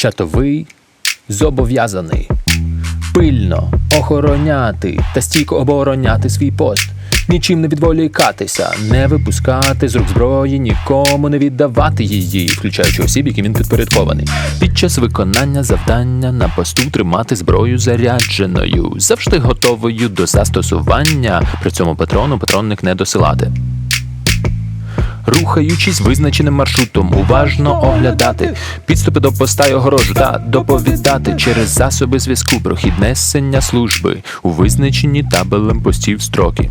Чатовий зобов'язаний пильно охороняти та стійко обороняти свій пост. Нічим не відволікатися, не випускати з рук зброї, нікому не віддавати її, включаючи осіб, яким він підпорядкований. Під час виконання завдання на посту тримати зброю зарядженою, завжди готовою до застосування. При цьому патрону патронник не досилати. Рухаючись визначеним маршрутом, уважно оглядати. Підступи до поста й огорожу та доповідати через засоби зв'язку про хід несення служби у визначені табелем постів строки.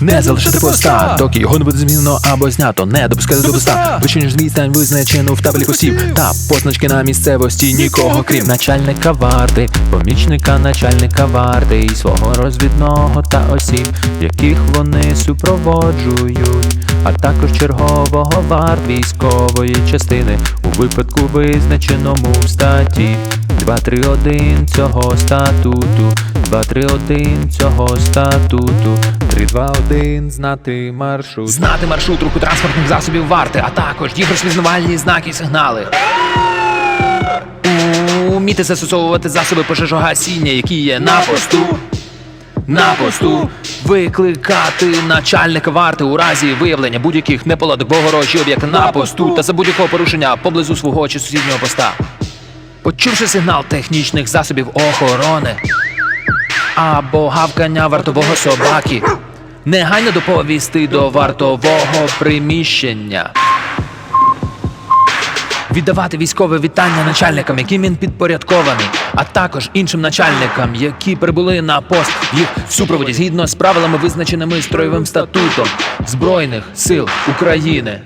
Не залишити поста, доки його не буде змінено або знято, не допускати до поста, вище ніж відстань визначену в табелі постів та позначки на місцевості. Нікого крім начальника варти, помічника начальника варти і свого розвідного та осіб, яких вони супроводжують, а також чергового варт військової частини у випадку визначеному в статті 231 цього статуту, 231 цього статуту, 321 знати маршрут. Знати маршрут руху транспортних засобів варти, а також їх розпізнавальні знаки і сигнали. Уміти застосовувати засоби пожежогасіння, які є на посту. На посту викликати начальника варти у разі виявлення будь-яких неполадок богорочі об'єкта на посту та за будь-якого порушення поблизу свого чи сусіднього поста. Почувши сигнал технічних засобів охорони або гавкання вартового собаки, негайно доповісти до вартового приміщення. Віддавати військове вітання начальникам, яким він підпорядкований, а також іншим начальникам, які прибули на пост їх в супроводі згідно з правилами, визначеними строєвим статутом Збройних сил України.